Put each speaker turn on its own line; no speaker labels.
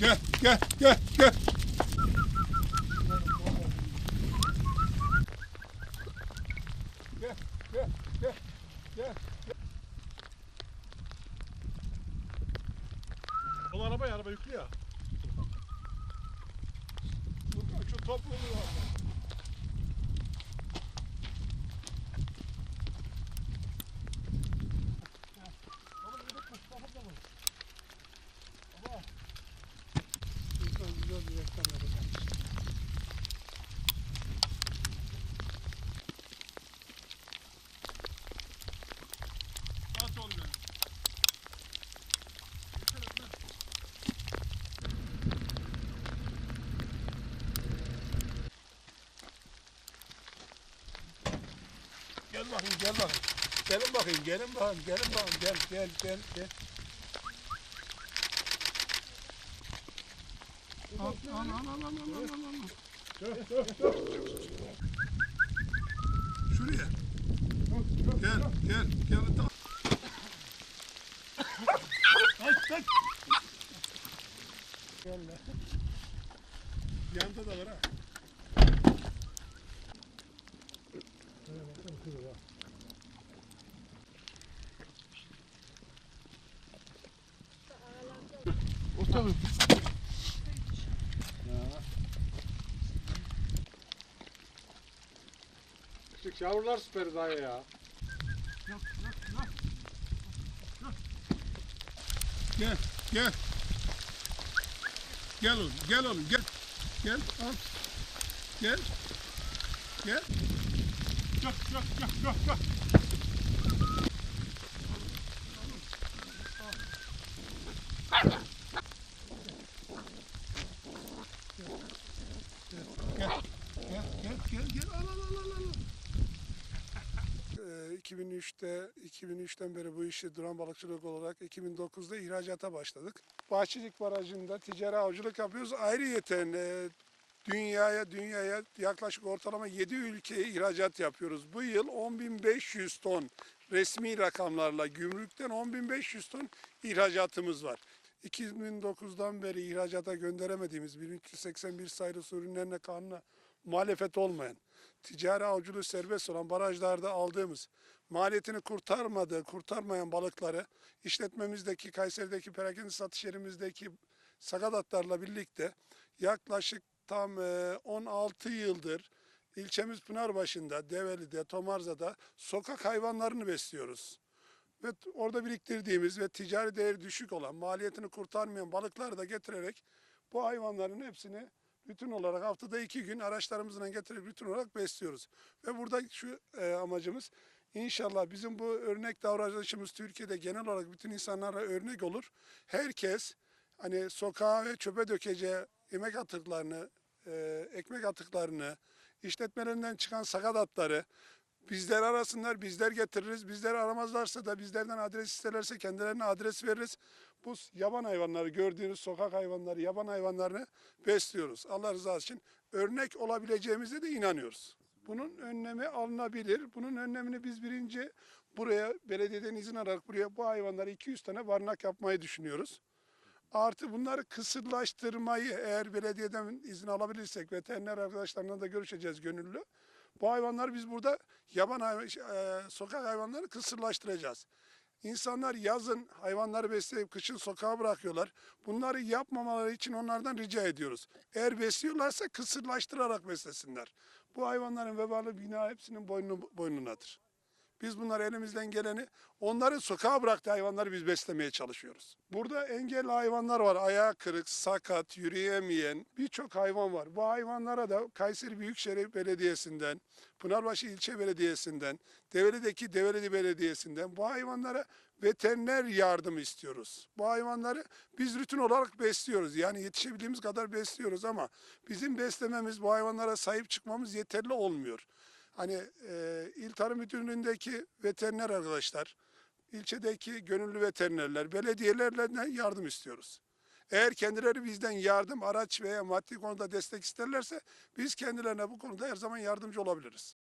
Gel gel gel. Gel gel gel gel.
O araba ya araba yüklü ya.
Furkan şu topluluğu Gel bakayım gel bakayım. Gelin bakayım gelin bakayım gelin bakayım gel gel gel gel. Al al al al al al al al. Şuraya. Gel gel gel. Tamam. Gel lan. Yanda da var ha. Orta
Küçük yavrular süper dayı ya.
Gel, gel. Gel oğlum, gel oğlum, gel. Gel, al. Gel. Gel. Al, al, al, al. 2003'te 2003'ten beri bu işi duran balıkçılık olarak 2009'da ihracata başladık. Bahçelik Barajı'nda ticari avcılık yapıyoruz. Ayrıyeten e, dünyaya dünyaya yaklaşık ortalama 7 ülkeye ihracat yapıyoruz. Bu yıl 10.500 ton resmi rakamlarla gümrükten 10.500 ton ihracatımız var. 2009'dan beri ihracata gönderemediğimiz 1381 sayılı ürünlerine kanuna muhalefet olmayan, ticari avcılığı serbest olan barajlarda aldığımız, maliyetini kurtarmadığı, kurtarmayan balıkları işletmemizdeki, Kayseri'deki perakende satış yerimizdeki sakatatlarla birlikte yaklaşık tam e, 16 yıldır ilçemiz Pınarbaşı'nda, Develi'de, Tomarza'da sokak hayvanlarını besliyoruz. Ve orada biriktirdiğimiz ve ticari değeri düşük olan, maliyetini kurtarmayan balıkları da getirerek bu hayvanların hepsini bütün olarak haftada iki gün araçlarımızla getirip bütün olarak besliyoruz. Ve burada şu e, amacımız inşallah bizim bu örnek davranışımız Türkiye'de genel olarak bütün insanlara örnek olur. Herkes hani sokağa ve çöpe dökeceği yemek atıklarını, e, ekmek atıklarını, işletmelerinden çıkan sakat atları bizler arasınlar, bizler getiririz. Bizleri aramazlarsa da bizlerden adres isterlerse kendilerine adres veririz. Bu yaban hayvanları, gördüğünüz sokak hayvanları, yaban hayvanlarını besliyoruz. Allah rızası için örnek olabileceğimize de inanıyoruz. Bunun önlemi alınabilir. Bunun önlemini biz birinci buraya belediyeden izin alarak buraya bu hayvanlara 200 tane barınak yapmayı düşünüyoruz. Artı bunları kısırlaştırmayı eğer belediyeden izin alabilirsek veteriner arkadaşlarla da görüşeceğiz gönüllü. Bu hayvanları biz burada yaban hayvan, e, sokak hayvanları kısırlaştıracağız. İnsanlar yazın hayvanları besleyip kışın sokağa bırakıyorlar. Bunları yapmamaları için onlardan rica ediyoruz. Eğer besliyorlarsa kısırlaştırarak beslesinler. Bu hayvanların vebalı bina hepsinin boynu, boynunadır. Biz bunlar elimizden geleni onların sokağa bıraktığı hayvanları biz beslemeye çalışıyoruz. Burada engelli hayvanlar var. Ayağı kırık, sakat, yürüyemeyen birçok hayvan var. Bu hayvanlara da Kayseri Büyükşehir Belediyesi'nden, Pınarbaşı İlçe Belediyesi'nden, Develi'deki Develi Belediyesi'nden bu hayvanlara veteriner yardım istiyoruz. Bu hayvanları biz rutin olarak besliyoruz. Yani yetişebildiğimiz kadar besliyoruz ama bizim beslememiz, bu hayvanlara sahip çıkmamız yeterli olmuyor. Hani e, İl Tarım Müdürlüğü'ndeki veteriner arkadaşlar, ilçedeki gönüllü veterinerler, belediyelerden yardım istiyoruz. Eğer kendileri bizden yardım, araç veya maddi konuda destek isterlerse biz kendilerine bu konuda her zaman yardımcı olabiliriz.